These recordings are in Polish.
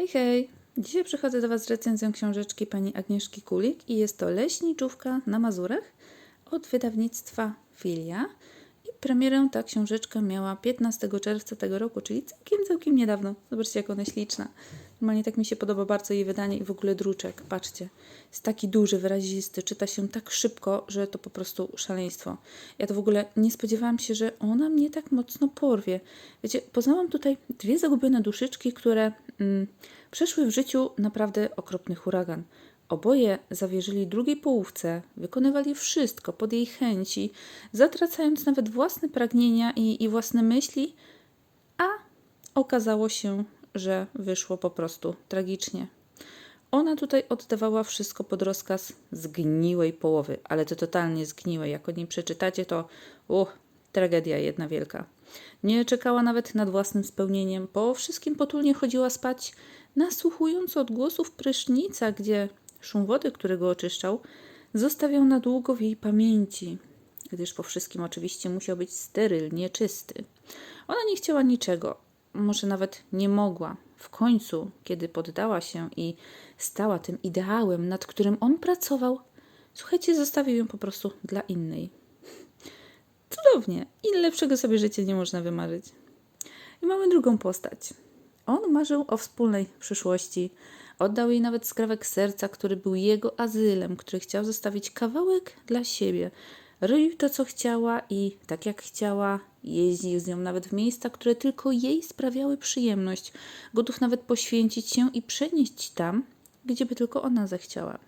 Hej, hej! Dzisiaj przychodzę do Was z recenzją książeczki pani Agnieszki Kulik i jest to Leśniczówka na Mazurach od wydawnictwa Filia. I premierę ta książeczka miała 15 czerwca tego roku, czyli całkiem, całkiem niedawno. Zobaczcie, jak ona śliczna. Normalnie tak mi się podoba bardzo jej wydanie i w ogóle druczek. Patrzcie, jest taki duży, wyrazisty, czyta się tak szybko, że to po prostu szaleństwo. Ja to w ogóle nie spodziewałam się, że ona mnie tak mocno porwie. Wiecie, poznałam tutaj dwie zagubione duszyczki, które mm, przeszły w życiu naprawdę okropny huragan. Oboje zawierzyli drugiej połówce, wykonywali wszystko pod jej chęci, zatracając nawet własne pragnienia i, i własne myśli, a okazało się, że wyszło po prostu tragicznie. Ona tutaj oddawała wszystko pod rozkaz zgniłej połowy, ale to totalnie zgniłej. Jak o niej przeczytacie, to uch, tragedia jedna wielka. Nie czekała nawet nad własnym spełnieniem. Po wszystkim potulnie chodziła spać, nasłuchując odgłosów prysznica, gdzie szum wody, który go oczyszczał, zostawiał na długo w jej pamięci, gdyż po wszystkim oczywiście musiał być sterylnie czysty. Ona nie chciała niczego, może nawet nie mogła. W końcu, kiedy poddała się i stała tym ideałem, nad którym on pracował, słuchajcie, zostawił ją po prostu dla innej. Cudownie. Ile lepszego sobie życia nie można wymarzyć. I mamy drugą postać. On marzył o wspólnej przyszłości. Oddał jej nawet skrawek serca, który był jego azylem, który chciał zostawić kawałek dla siebie. Robił to, co chciała i tak jak chciała, jeździł z nią nawet w miejsca, które tylko jej sprawiały przyjemność. Gotów nawet poświęcić się i przenieść tam, gdzie by tylko ona zechciała.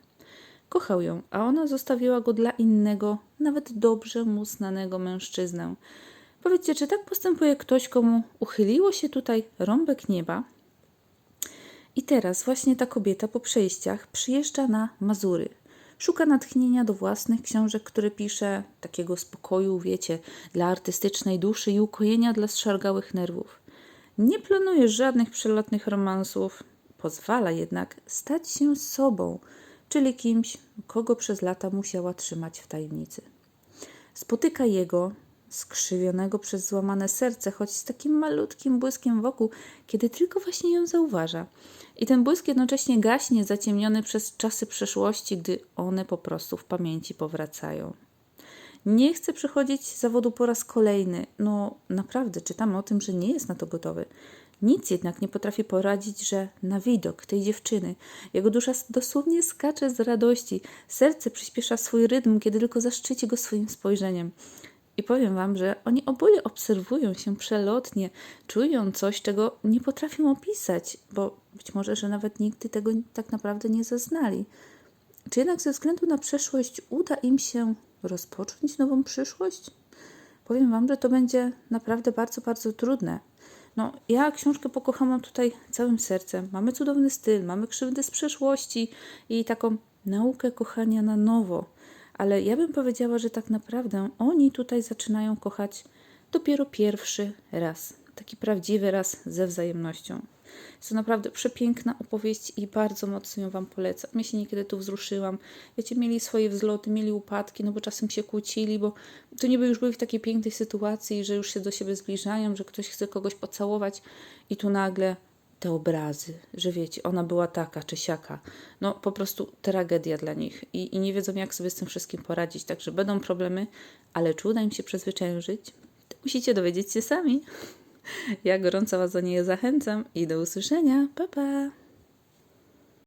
Kochał ją, a ona zostawiła go dla innego, nawet dobrze mu znanego mężczyznę. Powiedzcie, czy tak postępuje ktoś, komu uchyliło się tutaj rąbek nieba? I teraz właśnie ta kobieta po przejściach przyjeżdża na Mazury. Szuka natchnienia do własnych książek, które pisze, takiego spokoju, wiecie, dla artystycznej duszy i ukojenia dla zszargałych nerwów. Nie planuje żadnych przelotnych romansów, pozwala jednak stać się sobą, czyli kimś, kogo przez lata musiała trzymać w tajemnicy. Spotyka jego, skrzywionego przez złamane serce, choć z takim malutkim błyskiem wokół, kiedy tylko właśnie ją zauważa. I ten błysk jednocześnie gaśnie, zaciemniony przez czasy przeszłości, gdy one po prostu w pamięci powracają. Nie chce przychodzić zawodu po raz kolejny. No naprawdę, czytamy o tym, że nie jest na to gotowy. Nic jednak nie potrafi poradzić, że na widok tej dziewczyny jego dusza dosłownie skacze z radości. Serce przyspiesza swój rytm, kiedy tylko zaszczyci go swoim spojrzeniem. I powiem Wam, że oni oboje obserwują się przelotnie, czują coś, czego nie potrafią opisać, bo być może, że nawet nigdy tego tak naprawdę nie zaznali. Czy jednak ze względu na przeszłość uda im się rozpocząć nową przyszłość? Powiem Wam, że to będzie naprawdę bardzo, bardzo trudne. No, ja książkę pokochałam tutaj całym sercem. Mamy cudowny styl, mamy krzywdy z przeszłości i taką naukę kochania na nowo. Ale ja bym powiedziała, że tak naprawdę oni tutaj zaczynają kochać dopiero pierwszy raz. Taki prawdziwy raz ze wzajemnością. Jest to naprawdę przepiękna opowieść i bardzo mocno ją Wam polecam. Ja się niekiedy tu wzruszyłam. Wiecie, mieli swoje wzloty, mieli upadki, no bo czasem się kłócili, bo to niby już byli w takiej pięknej sytuacji, że już się do siebie zbliżają, że ktoś chce kogoś pocałować i tu nagle te obrazy, że wiecie, ona była taka czy siaka. No po prostu tragedia dla nich i, i nie wiedzą, jak sobie z tym wszystkim poradzić. Także będą problemy, ale czy uda im się przezwyciężyć, to musicie dowiedzieć się sami. Ja gorąco Was do niej zachęcam i do usłyszenia. Pa, pa!